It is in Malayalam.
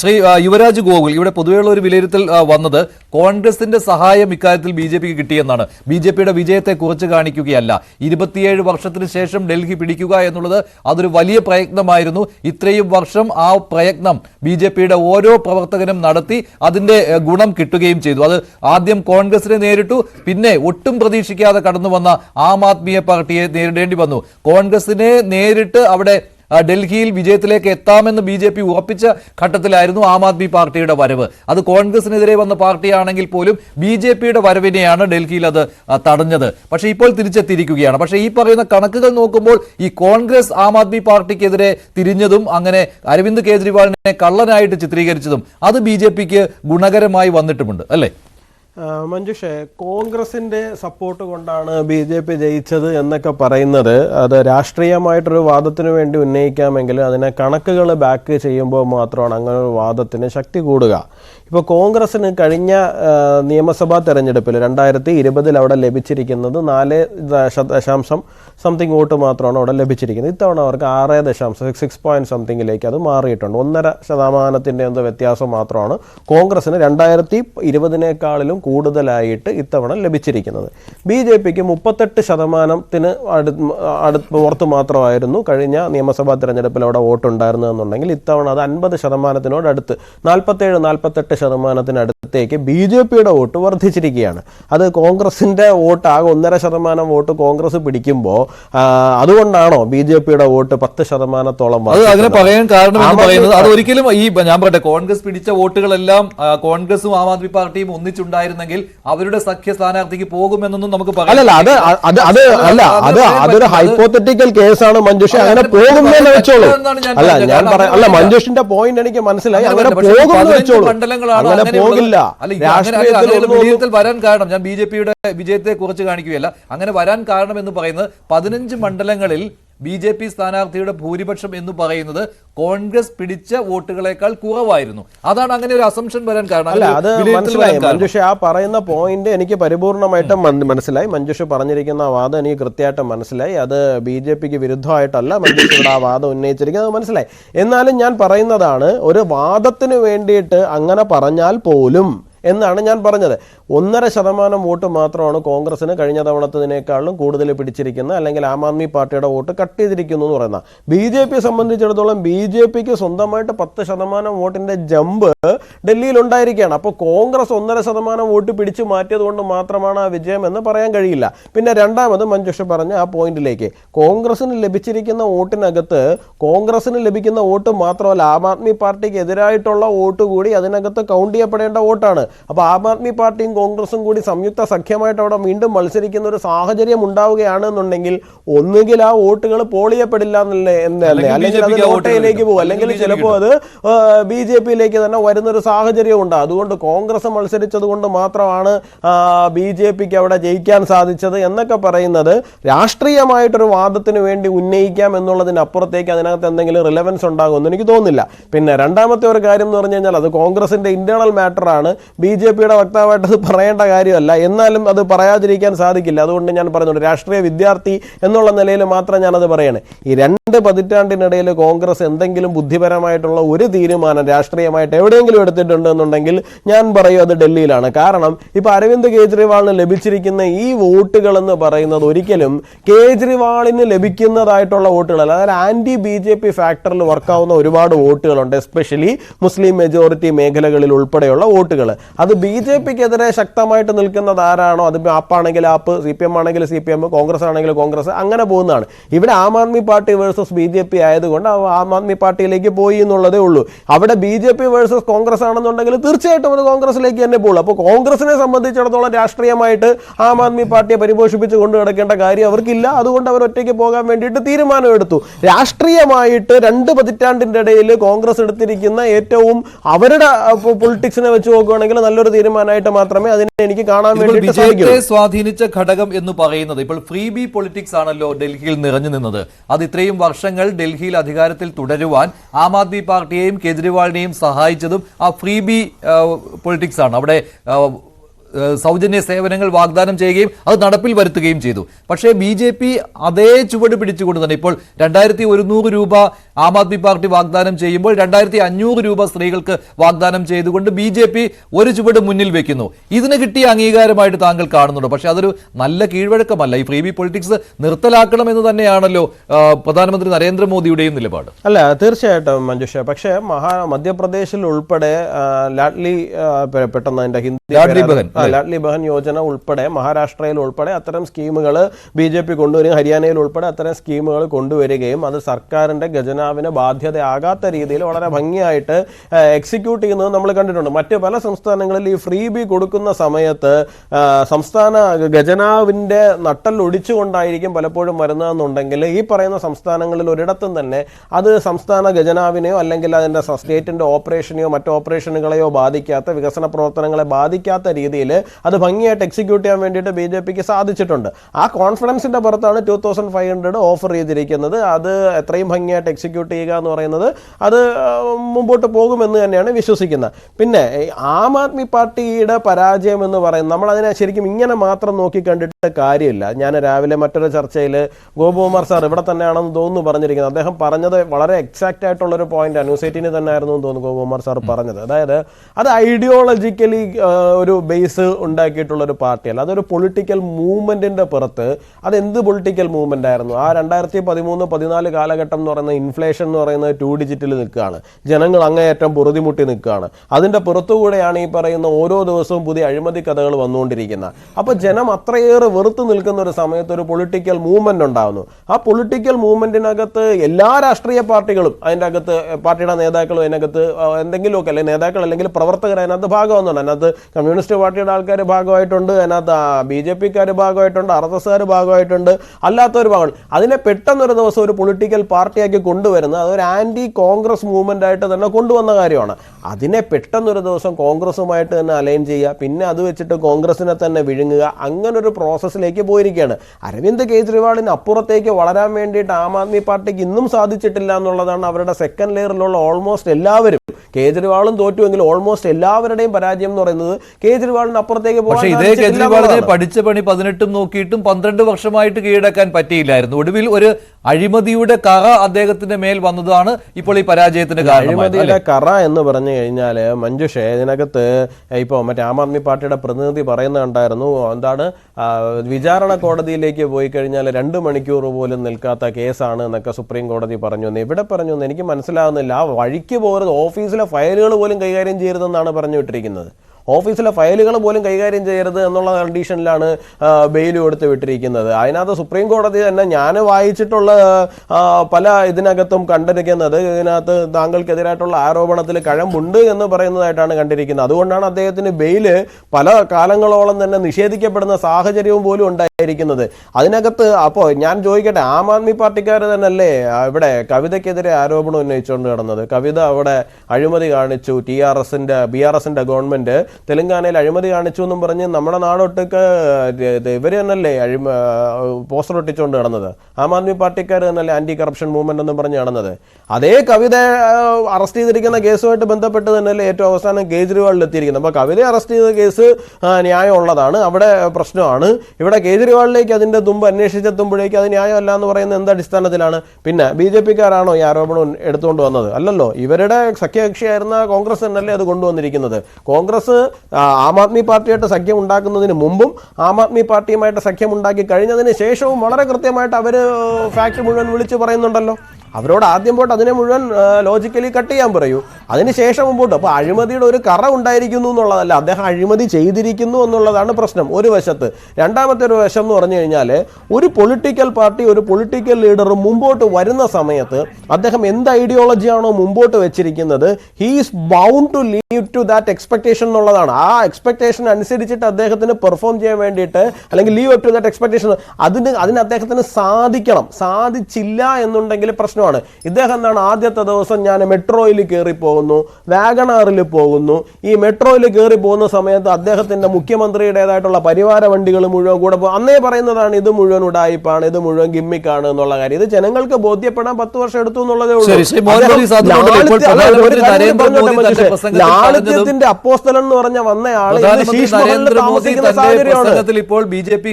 ശ്രീ യുവരാജ് ഗോകുൽ ഇവിടെ പൊതുവെയുള്ള ഒരു വിലയിരുത്തൽ വന്നത് കോൺഗ്രസിന്റെ സഹായം ഇക്കാര്യത്തിൽ ബി ജെ പിക്ക് കിട്ടിയെന്നാണ്. ബി ജെ പിയുടെ വിജയത്തെ കുറച്ച് കാണിക്കുകയല്ല. ഇരുപത്തിയേഴ് വർഷത്തിന് ശേഷം ഡൽഹി പിടിക്കുക എന്നുള്ളത് അതൊരു വലിയ പ്രയത്നമായിരുന്നു. ഇത്രയും വർഷം ആ പ്രയത്നം ബി ജെ പിയുടെ ഓരോ പ്രവർത്തകനും നടത്തി അതിന്റെ ഗുണം കിട്ടുകയും ചെയ്തു. അത് ആദ്യം കോൺഗ്രസിനെ നേരിട്ടു പിന്നെ ഒട്ടും പ്രതീക്ഷിക്കാതെ കടന്നു വന്ന ആം ആദ്മിയെ പാർട്ടിയെ നേരിടേണ്ടി വന്നു. കോൺഗ്രസിനെ നേരിട്ട് അവിടെ ഡൽഹിയിൽ വിജയത്തിലേക്ക് എത്താമെന്ന് ബി ജെ പി ഉറപ്പിച്ച ഘട്ടത്തിലായിരുന്നു ആം ആദ്മി പാർട്ടിയുടെ വരവ്. അത് കോൺഗ്രസിനെതിരെ വന്ന പാർട്ടിയാണെങ്കിൽ പോലും ബി ജെ പിയുടെ വരവിനെയാണ് ഡൽഹിയിൽ അത് തടഞ്ഞത്. പക്ഷേ ഇപ്പോൾ തിരിച്ചെത്തിയിരിക്കുകയാണ്. പക്ഷേ ഈ പറയുന്ന കണക്കുകൾ നോക്കുമ്പോൾ ഈ കോൺഗ്രസ് ആം ആദ്മി പാർട്ടിക്കെതിരെ തിരിഞ്ഞതും അങ്ങനെ അരവിന്ദ് കേജ്രിവാളിനെ കള്ളനായിട്ട് ചിത്രീകരിച്ചതും അത് ബി ഗുണകരമായി വന്നിട്ടുമുണ്ട്. അല്ലേ? മഞ്ജുഷേ കോൺഗ്രസിന്റെ സപ്പോർട്ട് കൊണ്ടാണ് ബി ജെ പി ജയിച്ചത് എന്നൊക്കെ പറയുന്നത്. അത് രാഷ്ട്രീയമായിട്ടൊരു വാദത്തിന് വേണ്ടി ഉന്നയിക്കാമെങ്കിൽ അതിനെ കണക്കുകൾ ബാക്ക് ചെയ്യുമ്പോൾ മാത്രമാണ് അങ്ങനെ ഒരു വാദത്തിന് ശക്തി കൂടുക. ഇപ്പോൾ കോൺഗ്രസിന് കഴിഞ്ഞ നിയമസഭാ തെരഞ്ഞെടുപ്പിൽ രണ്ടായിരത്തി ഇരുപതിൽ അവിടെ ലഭിച്ചിരിക്കുന്നത് നാല് ദശ- ദശാംശം സംതിങ് വോട്ട് മാത്രമാണ് അവിടെ ലഭിച്ചിരിക്കുന്നത്. ഇത്തവണ അവർക്ക് ആറ് ദശാംശം സിക്സ് സിക്സ് പോയിന്റ് സംതിങ്ങിലേക്ക് അത് മാറിയിട്ടുണ്ട്. ഒന്നര ശതമാനത്തിന്റെ എന്തോ വ്യത്യാസം മാത്രമാണ് കോൺഗ്രസിന് രണ്ടായിരത്തി ഇരുപതിനേക്കാളിലും കൂടുതലായിട്ട് ഇത്തവണ ലഭിച്ചിരിക്കുന്നത്. ബി ജെ പിക്ക് മുപ്പത്തെട്ട് ശതമാനത്തിന് അടു പുറത്ത് മാത്രമായിരുന്നു കഴിഞ്ഞ നിയമസഭാ തെരഞ്ഞെടുപ്പിൽ അവിടെ വോട്ടുണ്ടായിരുന്നതെന്നുണ്ടെങ്കിൽ ഇത്തവണ അത് അൻപത് ശതമാനത്തിനോടടുത്ത് നാൽപ്പത്തേഴ് നാൽപ്പത്തെട്ട് ശതമാനത്തിനടുത്ത് ശതമാനത്തിനടുത്തേക്ക് ബി ജെ പിയുടെ വോട്ട് വർദ്ധിച്ചിരിക്കുകയാണ്. അത് കോൺഗ്രസിന്റെ വോട്ട് ആകെ ഒന്നര ശതമാനം വോട്ട് കോൺഗ്രസ് പിടിക്കുമ്പോൾ അതുകൊണ്ടാണോ ബി ജെ പിയുടെ വോട്ട് പത്ത് ശതമാനത്തോളം അത് അങ്ങനെ പറയാൻ കാരണം എന്ന് പറയുന്നത് അത്. ഒരിക്കലും ഈ ഞാൻ പറയട്ടെ കോൺഗ്രസ് പിടിച്ച വോട്ടുകളെല്ലാം കോൺഗ്രസും ആം ആദ്മി പാർട്ടിയും ഒന്നിച്ചുണ്ടായിരുന്നെങ്കിൽ അവരുടെ സഖ്യ സ്ഥാനാർത്ഥിക്ക് പോകുമെന്നൊന്നും നമുക്ക് പറയാം അല്ലല്ല അത് അത് അത് അല്ല അത് അതൊരു ഹൈപ്പോത്തറ്റിക്കൽ കേസാണ് മഞ്ജുഷ അങ്ങനെ പോകുമെന്ന് വെച്ചോളൂ. അല്ല. ഞാൻ പറയാം അല്ല മഞ്ജുഷിന്റെ പോയിന്റ് എനിക്ക് മനസ്സിലായി അങ്ങനെ പോകുമെന്ന് വെച്ചോളൂ. അങ്ങനെ പോകില്ല. രാഷ്ട്രീയത്തിൽ വരാൻ കാരണം ഞാൻ ബി ജെ പിയുടെ വിജയത്തെ കുറിച്ച് കാണിക്കുകയല്ല. അങ്ങനെ വരാൻ കാരണം എന്ന് പറയുന്നത് പതിനഞ്ച് മണ്ഡലങ്ങളിൽ ബി ജെ പി സ്ഥാനാർത്ഥിയുടെ ഭൂരിപക്ഷം എന്ന് പറയുന്നത് കോൺഗ്രസ് പിടിച്ച വോട്ടുകളെക്കാൾ കുറവായിരുന്നു. അതാണ് അങ്ങനെ ഒരു അസംഷൻ വരാൻ കാരണം. അല്ല അത് മനസ്സിലായി. മഞ്ജുഷ ആ പറയുന്ന പോയിന്റ് എനിക്ക് പരിപൂർണമായിട്ടും മനസ്സിലായി. മഞ്ജുഷ പറഞ്ഞിരിക്കുന്ന ആ വാദം എനിക്ക് കൃത്യമായിട്ട് മനസ്സിലായി. അത് ബി ജെ പിക്ക് വിരുദ്ധമായിട്ടല്ല മഞ്ജുഷയുടെ ആ വാദം ഉന്നയിച്ചിരിക്കുന്നത്. മനസ്സിലായി. എന്നാലും ഞാൻ പറയുന്നതാണ് ഒരു വാദത്തിന് വേണ്ടിയിട്ട് അങ്ങനെ പറഞ്ഞാൽ പോലും എന്നാണ് ഞാൻ പറഞ്ഞത്. ഒന്നര ശതമാനം വോട്ട് മാത്രമാണ് കോൺഗ്രസിന് കഴിഞ്ഞ തവണത്തതിനേക്കാളും കൂടുതൽ പിടിച്ചിരിക്കുന്നത്. അല്ലെങ്കിൽ ആം ആദ്മി പാർട്ടിയുടെ വോട്ട് കട്ട് ചെയ്തിരിക്കുന്നു എന്ന് പറയുന്ന ബി ജെ പിയെ സംബന്ധിച്ചിടത്തോളം ബി ജെ പിക്ക് സ്വന്തമായിട്ട് പത്ത് ശതമാനം വോട്ടിന്റെ ജമ്പ് ഡൽഹിയിൽ ഉണ്ടായിരിക്കുകയാണ്. അപ്പോൾ കോൺഗ്രസ് ഒന്നര ശതമാനം വോട്ട് പിടിച്ചു മാറ്റിയത് കൊണ്ട് മാത്രമാണ് ആ വിജയം എന്ന് പറയാൻ കഴിയില്ല. പിന്നെ രണ്ടാമത് മഞ്ജുഷ പറഞ്ഞ ആ പോയിന്റിലേക്ക്. കോൺഗ്രസിന് ലഭിച്ചിരിക്കുന്ന വോട്ടിനകത്ത് കോൺഗ്രസിന് ലഭിക്കുന്ന വോട്ട് മാത്രമല്ല ആം ആദ്മി പാർട്ടിക്ക് എതിരായിട്ടുള്ള വോട്ട് കൂടി അതിനകത്ത് കൗണ്ട് ചെയ്യപ്പെടേണ്ട വോട്ടാണ്. അപ്പോൾ ആം ആദ്മി പാർട്ടിയും കോൺഗ്രസും കൂടി സംയുക്ത സഖ്യമായിട്ട് അവിടെ വീണ്ടും മത്സരിക്കുന്ന ഒരു സാഹചര്യം ഉണ്ടാവുകയാണെന്നുണ്ടെങ്കിൽ ഒന്നുകിൽ ആ വോട്ടുകൾ പോളിയപ്പെടില്ല എന്നല്ലേ എന്നല്ലേ? അല്ലെങ്കിൽ അത് BJP ക്ക് ആ നോട്ടയിലേക്ക് വോട്ടുകൾ പോകും. അല്ലെങ്കിൽ അല്ലെങ്കിൽ ചിലപ്പോൾ അത് ബി ജെ പിയിലേക്ക് തന്നെ വരുന്നൊരു സാഹചര്യം ഉണ്ട്. അതുകൊണ്ട് കോൺഗ്രസ് മത്സരിച്ചത് കൊണ്ട് മാത്രമാണ് ബി ജെ പിക്ക് അവിടെ ജയിക്കാൻ സാധിച്ചത് എന്നൊക്കെ പറയുന്നത് രാഷ്ട്രീയമായിട്ടൊരു വാദത്തിന് വേണ്ടി ഉന്നയിക്കാം എന്നുള്ളതിനപ്പുറത്തേക്ക് അതിനകത്ത് എന്തെങ്കിലും റിലവൻസ് ഉണ്ടാകുമെന്ന് എനിക്ക് തോന്നുന്നില്ല. പിന്നെ രണ്ടാമത്തെ ഒരു കാര്യം എന്ന് പറഞ്ഞു കഴിഞ്ഞാൽ അത് കോൺഗ്രസിന്റെ ഇന്റേണൽ മാറ്ററാണ് ബി ജെ പിയുടെ വക്താവായിട്ട് അത് പറയേണ്ട കാര്യമല്ല. എന്നാലും അത് പറയാതിരിക്കാൻ സാധിക്കില്ല. അതുകൊണ്ട് ഞാൻ പറയുന്നുണ്ട് രാഷ്ട്രീയ വിദ്യാർത്ഥി എന്നുള്ള നിലയിൽ മാത്രം ഞാനത് പറയണേ. ഈ രണ്ട് പതിറ്റാണ്ടിനിടയിൽ കോൺഗ്രസ് എന്തെങ്കിലും ബുദ്ധിപരമായിട്ടുള്ള ഒരു തീരുമാനം രാഷ്ട്രീയമായിട്ട് എവിടെയെങ്കിലും എടുത്തിട്ടുണ്ട് എന്നുണ്ടെങ്കിൽ ഞാൻ പറയും അത് ഡൽഹിയിലാണ്. കാരണം ഇപ്പോൾ അരവിന്ദ് കേജ്രിവാളിന് ലഭിച്ചിരിക്കുന്ന ഈ വോട്ടുകൾ എന്ന് പറയുന്നത് ഒരിക്കലും കേജ്രിവാളിന് ലഭിക്കുന്നതായിട്ടുള്ള വോട്ടുകളല്ല. അതായത് ആന്റി ബി ജെ പി ഫാക്ടറിൽ വർക്കാവുന്ന ഒരുപാട് വോട്ടുകളുണ്ട്. എസ്പെഷ്യലി മുസ്ലിം മെജോറിറ്റി മേഖലകളിൽ ഉൾപ്പെടെയുള്ള വോട്ടുകൾ അത് ബി ജെ പിക്കെതിരെ ശക്തമായിട്ട് നിൽക്കുന്നത് ആരാണോ? അത് ആപ്പാണെങ്കിൽ ആപ്പ് സി പി എം ആണെങ്കിൽ സി പി എം കോൺഗ്രസ് ആണെങ്കിൽ കോൺഗ്രസ് അങ്ങനെ പോകുന്നതാണ്. ഇവിടെ Aam Aadmi Party versus B J P ആയതുകൊണ്ട് ആ ആദ്മി പാർട്ടിയിലേക്ക് പോയി എന്നുള്ളതേ ഉള്ളൂ. അവിടെ B J P versus Congress ആണെന്നുണ്ടെങ്കിൽ തീർച്ചയായിട്ടും അത് കോൺഗ്രസിലേക്ക് തന്നെ പോകുള്ളൂ. അപ്പോൾ കോൺഗ്രസിനെ സംബന്ധിച്ചിടത്തോളം രാഷ്ട്രീയമായിട്ട് ആം ആദ്മി പാർട്ടിയെ പരിപോഷിപ്പിച്ച് കൊണ്ടു കിടക്കേണ്ട കാര്യം അവർക്കില്ല. അതുകൊണ്ട് അവർ ഒറ്റയ്ക്ക് പോകാൻ വേണ്ടിയിട്ട് തീരുമാനമെടുത്തു. രാഷ്ട്രീയമായിട്ട് രണ്ട് പതിറ്റാണ്ടിന്റെ ഇടയിൽ കോൺഗ്രസ് എടുത്തിരിക്കുന്ന ഏറ്റവും അവരുടെ പൊളിറ്റിക്സിനെ വെച്ച് നോക്കുകയാണെങ്കിൽ നല്ലൊരു തീരുമാനമായിട്ട് മാത്രമേ അതിനെ എനിക്ക് കാണാൻ വേണ്ടി വേണ്ടിയിട്ട് സ്വാധീനിച്ച ഘടകം എന്ന് പറയുന്നത് ഇപ്പോൾ ഫ്രീ ബി പൊളിറ്റിക്സ് ആണല്ലോ ഡൽഹിയിൽ നിറഞ്ഞു നിന്നത്. അത് ഇത്രയും വർഷങ്ങൾ ഡൽഹിയിൽ അധികാരത്തിൽ തുടരുവാൻ ആം ആദ്മി പാർട്ടിയെയും കേജ്രിവാളിനെയും സഹായിച്ചതും ആ ഫ്രീ ബി പൊളിറ്റിക്സ് ആണ്. അവിടെ സൗജന്യ സേവനങ്ങൾ വാഗ്ദാനം ചെയ്യുകയും അത് നടപ്പിൽ വരുത്തുകയും ചെയ്തു. പക്ഷേ ബി ജെ പി അതേ ചുവട് പിടിച്ചുകൊണ്ട് തന്നെ ഇപ്പോൾ രണ്ടായിരത്തി ഒരുന്നൂറ് രൂപ ആം ആദ്മി പാർട്ടി വാഗ്ദാനം ചെയ്യുമ്പോൾ രണ്ടായിരത്തി അഞ്ഞൂറ് രൂപ സ്ത്രീകൾക്ക് വാഗ്ദാനം ചെയ്തുകൊണ്ട് ബി ജെ പി ഒരു ചുവട് മുന്നിൽ വെക്കുന്നു. ഇതിന് കിട്ടിയ അംഗീകാരമായിട്ട് താങ്കൾ കാണുന്നുണ്ട്. പക്ഷേ അതൊരു നല്ല കീഴ്വഴക്കമല്ല. ഈ ഫ്രീ ബി പൊളിറ്റിക്സ് നിർത്തലാക്കണം എന്ന് തന്നെയാണല്ലോ പ്രധാനമന്ത്രി നരേന്ദ്രമോദിയുടെയും നിലപാട്. അല്ല തീർച്ചയായിട്ടും മഞ്ജുഷ. പക്ഷേ മഹാ മധ്യപ്രദേശിൽ ഉൾപ്പെടെ ലാഡ്ലി പെട്ടെന്ന് അതിന്റെ ഹിന്ദി ലാഡ്ലി. ബഹൻ, യോജന ഉൾപ്പെടെ മഹാരാഷ്ട്രയിൽ ഉൾപ്പെടെ അത്തരം സ്കീമുകൾ ബി ജെ പി കൊണ്ടുവരികയും ഹരിയാനയിൽ ഉൾപ്പെടെ അത്തരം സ്കീമുകൾ കൊണ്ടുവരികയും അത് സർക്കാരിന്റെ ഖജനാവിന് ബാധ്യതയാകാത്ത രീതിയിൽ വളരെ ഭംഗിയായിട്ട് എക്സിക്യൂട്ട് ചെയ്യുന്നത് നമ്മൾ കണ്ടിട്ടുണ്ട് മറ്റ് പല സംസ്ഥാനങ്ങളിൽ ഈ ഫ്രീ ബി കൊടുക്കുന്ന സമയത്ത് സംസ്ഥാന ഖജനാവിന്റെ നട്ടൽ ഒടിച്ചുകൊണ്ടായിരിക്കും പലപ്പോഴും വരുന്നതെന്നുണ്ടെങ്കിൽ ഈ പറയുന്ന സംസ്ഥാനങ്ങളിൽ ഒരിടത്തും തന്നെ അത് സംസ്ഥാന ഖജനാവിനെയോ അല്ലെങ്കിൽ അതിന്റെ സ്റ്റേറ്റിന്റെ സ്റ്റേറ്റിന്റെ ഓപ്പറേഷനെയോ മറ്റു ഓപ്പറേഷനുകളെയോ ബാധിക്കാത്ത വികസന പ്രവർത്തനങ്ങളെ ബാധിക്കാത്ത രീതിയിൽ അത് ഭംഗിയായിട്ട് എക്സിക്യൂട്ട് ചെയ്യാൻ വേണ്ടിയിട്ട് ബി ജെ പിക്ക് സാധിച്ചിട്ടുണ്ട്. ആ കോൺഫിഡൻസിന്റെ പുറത്താണ് two thousand five hundred offer ചെയ്തിരിക്കുന്നത്. അത് എത്രയും ഭംഗിയായിട്ട് എക്സിക്യൂട്ട് ചെയ്യുക എന്ന് പറയുന്നത് അത് മുമ്പോട്ട് പോകുമെന്ന് തന്നെയാണ് വിശ്വസിക്കുന്നത്. പിന്നെ ആം ആദ്മി പാർട്ടിയുടെ പരാജയം എന്ന് പറയുന്നത് നമ്മൾ അതിനെ ശരിക്കും ഇങ്ങനെ മാത്രം നോക്കി കണ്ടിട്ട് കാര്യമില്ല. ഞാൻ രാവിലെ മറ്റൊരു ചർച്ചയിൽ ഗോപകുമാർ സാർ ഇവിടെ തന്നെയാണെന്ന് തോന്നുന്നു പറഞ്ഞിരിക്കുന്നത്. അദ്ദേഹം പറഞ്ഞത് വളരെ എക്സാക്റ്റ് ആയിട്ടുള്ളൊരു പോയിന്റ് അനുസേറ്റിന് തന്നെ ആയിരുന്നു എന്ന് തോന്നുന്നു ഗോപകുമാർ സാർ പറഞ്ഞത്. അതായത് അത് ഐഡിയോളജിക്കലി ഒരു ബേസ് ഉണ്ടാക്കിയിട്ടുള്ള ഒരു പാർട്ടിയല്ല. അതൊരു പൊളിറ്റിക്കൽ മൂവ്മെന്റിന്റെ പുറത്ത് അത് എന്ത് പൊളിറ്റിക്കൽ മൂവ്മെന്റ് ആയിരുന്നു? ആ രണ്ടായിരത്തി പതിമൂന്ന് പതിനാല് കാലഘട്ടം എന്ന് പറയുന്ന ഇൻഫ്ലേഷൻ എന്ന് പറയുന്നത് ടു ഡിജിറ്റിൽ നിൽക്കുകയാണ്. ജനങ്ങൾ അങ്ങേയറ്റം പൊറുതിമുട്ടി നിൽക്കുകയാണ്. അതിന്റെ പുറത്തുകൂടെയാണ് ഈ പറയുന്ന ഓരോ ദിവസവും പുതിയ അഴിമതി കഥകൾ വന്നുകൊണ്ടിരിക്കുന്നത്. അപ്പോൾ ജനം അത്രയേറെ വെറുത്ത് നിൽക്കുന്ന ഒരു സമയത്ത് ഒരു പൊളിറ്റിക്കൽ മൂവ്മെന്റ് ഉണ്ടാകുന്നു ആ പൊളിറ്റിക്കൽ മൂവ്മെന്റിനകത്ത് എല്ലാ രാഷ്ട്രീയ പാർട്ടികളും അതിന്റെ അകത്ത് പാർട്ടിയുടെ നേതാക്കളും അതിനകത്ത് എന്തെങ്കിലുമൊക്കെ അല്ലെങ്കിൽ നേതാക്കൾ അല്ലെങ്കിൽ പ്രവർത്തകർ അതിനകത്ത് ഭാഗമാകുന്നുണ്ട് അതിനകത്ത് കമ്മ്യൂണിസ്റ്റ് പാർട്ടിയുടെ ആൾക്കാർ ഭാഗമായിട്ടുണ്ട്. അതിനകത്ത് ബി ജെ പിക്കാർ ഭാഗമായിട്ടുണ്ട് ആർ എസ് എസ്സുകാർ ഭാഗമായിട്ടുണ്ട്. അല്ലാത്തൊരു ഭാഗം അതിനെ പെട്ടെന്നൊരു ദിവസം ഒരു പൊളിറ്റിക്കൽ പാർട്ടിയാക്കി കൊണ്ടുവരുന്നത് അതൊരു ആന്റി കോൺഗ്രസ് മൂവ്മെന്റ് ആയിട്ട് തന്നെ കൊണ്ടുവന്ന കാര്യമാണ്. അതിനെ പെട്ടെന്നൊരു ദിവസം കോൺഗ്രസുമായിട്ട് തന്നെ അലൈൻ ചെയ്യുക പിന്നെ അത് വെച്ചിട്ട് കോൺഗ്രസിനെ തന്നെ വിഴുങ്ങുക അങ്ങനൊരു പ്രോസസ്സിലേക്ക് പോയിരിക്കുകയാണ്. അരവിന്ദ് കെജ്രിവാളിന് അപ്പുറത്തേക്ക് വളരാൻ വേണ്ടിയിട്ട് ആം ആദ്മി പാർട്ടിക്ക് ഇന്നും സാധിച്ചിട്ടില്ല എന്നുള്ളതാണ് അവരുടെ സെക്കൻഡ് ലെയറിലുള്ള ഓൾമോസ്റ്റ് എല്ലാവരും. കേജ്രിവാളും തോറ്റുവെങ്കിൽ ഓൾമോസ്റ്റ് എല്ലാവരുടെയും പരാജയം എന്ന് പറയുന്നത് കേജ്രിവാളിന് അപ്പുറത്തേക്ക് പക്ഷേ ഇതേ കേജ്രിവാളിനെ പഠിച്ച പണി പതിനെട്ടും നോക്കിയിട്ടും പന്ത്രണ്ട് വർഷമായിട്ട് കീഴടക്കാൻ പറ്റിയില്ലായിരുന്നു. ഒടുവിൽ ഒരു അഴിമതിയുടെ കറ അദ്ദേഹത്തിന്റെ മേൽ വന്നതാണ് ഇപ്പോൾ ഈ പരാജയത്തിന് കാരണം അഴിമതിയുടെ കറ എന്ന് പറഞ്ഞു കഴിഞ്ഞാൽ മഞ്ജുഷേ ഇതിനകത്ത് ഇപ്പോൾ മറ്റേ ആം ആദ്മി പാർട്ടിയുടെ പ്രതിനിധി പറയുന്ന കണ്ടായിരുന്നു എന്താണ് വിചാരണ കോടതിയിലേക്ക് പോയി കഴിഞ്ഞാൽ രണ്ട് മണിക്കൂർ പോലും നിൽക്കാത്ത കേസാണ് എന്നൊക്കെ സുപ്രീം കോടതി പറഞ്ഞു എന്ന്. ഇവിടെ പറഞ്ഞു എന്ന് എനിക്ക് മനസ്സിലാകുന്നില്ല ആ വഴിക്ക് പോകരുത് ഓഫീസിലെ ഫയലുകൾ പോലും കൈകാര്യം ചെയ്യരുതെന്നാണ് പറഞ്ഞു വിട്ടിരിക്കുന്നത്. ഓഫീസിലെ ഫയലുകൾ പോലും കൈകാര്യം ചെയ്യരുത് എന്നുള്ള കണ്ടീഷനിലാണ് ബെയിൽ കൊടുത്ത് വിട്ടിരിക്കുന്നത്. അതിനകത്ത് സുപ്രീം കോടതി തന്നെ ഞാൻ വായിച്ചിട്ടുള്ള പല ഇതിനകത്തും കണ്ടിരിക്കുന്നത് ഇതിനകത്ത് താങ്കൾക്കെതിരായിട്ടുള്ള ആരോപണത്തിൽ കഴമ്പുണ്ട് എന്ന് പറയുന്നതായിട്ടാണ് കണ്ടിരിക്കുന്നത്. അതുകൊണ്ടാണ് അദ്ദേഹത്തിന് ബെയിൽ പല കാലങ്ങളോളം തന്നെ നിഷേധിക്കപ്പെടുന്ന സാഹചര്യവും പോലും ഉണ്ടായിരിക്കുന്നത് അതിനകത്ത് അപ്പോ ഞാൻ ചോദിക്കട്ടെ ആം ആദ്മി പാർട്ടിക്കാർ തന്നെയല്ലേ ഇവിടെ കവിതയ്ക്കെതിരെ ആരോപണം ഉന്നയിച്ചുകൊണ്ട് കിടന്നത് കവിത അവിടെ അഴിമതി കാണിച്ചു ടി ആർ എസിന്റെ ബി ആർ എസിന്റെ ഗവൺമെന്റ് തെലങ്കാനയിൽ അഴിമതി കാണിച്ചു എന്നും പറഞ്ഞ് നമ്മുടെ നാടൊട്ടൊക്കെ ഇവർ തന്നെയല്ലേ അഴിമ പോസ്റ്റർ ഒട്ടിച്ചുകൊണ്ട് കിടന്നത് ആം ആദ്മി പാർട്ടിക്കാർ തന്നെയല്ലേ ആന്റി കറപ്ഷൻ മൂവ്മെന്റ് എന്നും പറഞ്ഞ് നടന്നത്? അതേ കവിത അറസ്റ്റ് ചെയ്തിരിക്കുന്ന കേസുമായിട്ട് ബന്ധപ്പെട്ട് തന്നെയല്ലേ ഏറ്റവും അവസാനം കേജ്രിവാളിൽ എത്തിയിരിക്കുന്നത് അപ്പോൾ കവിത അറസ്റ്റ് ചെയ്ത കേസ് ന്യായമുള്ളതാണ്. അവിടെ പ്രശ്നമാണ്. ഇവിടെ കേജ്രിവാളിലേക്ക് അതിന്റെ തുമ്പ് അന്വേഷിച്ചെത്തുമ്പോഴേക്ക് അത് ന്യായമല്ല എന്ന് പറയുന്ന എന്ത് അടിസ്ഥാനത്തിലാണ്? പിന്നെ ബി ജെ പിക്കാരാണോ ഈ ആരോപണം എടുത്തുകൊണ്ട് വന്നത്? അല്ലല്ലോ ഇവരുടെ സഖ്യകക്ഷിയായിരുന്ന കോൺഗ്രസ് തന്നെയല്ലേ അത് കൊണ്ടുവന്നിരിക്കുന്നത്. കോൺഗ്രസ് ആ, ആദ്മി പാർട്ടിയായിട്ട് സഖ്യം ഉണ്ടാക്കുന്നതിന് മുമ്പും ആം ആദ്മി പാർട്ടിയുമായിട്ട് സഖ്യം ഉണ്ടാക്കി കഴിഞ്ഞതിന് ശേഷവും വളരെ കൃത്യമായിട്ട് അവർ ഫാക്ട് മുഴുവൻ വിളിച്ച് പറയുന്നുണ്ടല്ലോ. അവരോട് ആദ്യം പോയിട്ട് അതിനെ മുഴുവൻ ലോജിക്കലി കട്ട് ചെയ്യാൻ പറയൂ. അതിനുശേഷം മുമ്പോട്ട്. അപ്പോൾ അഴിമതിയുടെ ഒരു കറ ഉണ്ടായിരിക്കുന്നു എന്നുള്ളതല്ല അദ്ദേഹം അഴിമതി ചെയ്തിരിക്കുന്നു എന്നുള്ളതാണ് പ്രശ്നം ഒരു വശത്ത്. രണ്ടാമത്തെ ഒരു വശം എന്ന് പറഞ്ഞു കഴിഞ്ഞാൽ ഒരു പൊളിറ്റിക്കൽ പാർട്ടി ഒരു പൊളിറ്റിക്കൽ ലീഡർ മുമ്പോട്ട് വരുന്ന സമയത്ത് അദ്ദേഹം എന്ത് ഐഡിയോളജിയാണോ മുമ്പോട്ട് വെച്ചിരിക്കുന്നത് he's bound to leave to that expectation എന്നുള്ളതാണ്. ആ എക്സ്പെക്ടേഷൻ അനുസരിച്ചിട്ട് അദ്ദേഹത്തിന് പെർഫോം ചെയ്യാൻ വേണ്ടിയിട്ട് അല്ലെങ്കിൽ ലീവ് ടു ദാറ്റ് എക്സ്പെക്ടേഷൻ അതിന് അതിന് അദ്ദേഹത്തിന് സാധിക്കണം. സാധിച്ചില്ല എന്നുണ്ടെങ്കിൽ പ്രശ്നം പ്രശ്നമാണ്. ഇദ്ദേഹം എന്താണ്? ആദ്യത്തെ ദിവസം ഞാൻ മെട്രോയിൽ കയറി പോകുന്നു. വാഗണാറിൽ പോകുന്നു. ഈ മെട്രോയിൽ കയറി പോകുന്ന സമയത്ത് അദ്ദേഹത്തിന്റെ മുഖ്യമന്ത്രിയുടേതായിട്ടുള്ള പരിവാര വണ്ടികൾ മുഴുവൻ കൂടെ പോകും അന്നേ പറയുന്നതാണ് ഇത് മുഴുവൻ ഉടായിപ്പാണ് ഇത് മുഴുവൻ ഗിമ്മിക്കാണ് എന്നുള്ള കാര്യം. ഇത് ജനങ്ങൾക്ക് ബോധ്യപ്പെടാൻ പത്ത് വർഷം എടുത്തു എന്നുള്ളതേ ഉള്ളൂ ലാളിത്യത്തിന്റെ അപ്പോസ്തലൻ എന്ന് പറഞ്ഞ വന്നയാൾ താമസിക്കുന്ന സാഹചര്യമാണ്. ഇപ്പോൾ ബി ജെ പി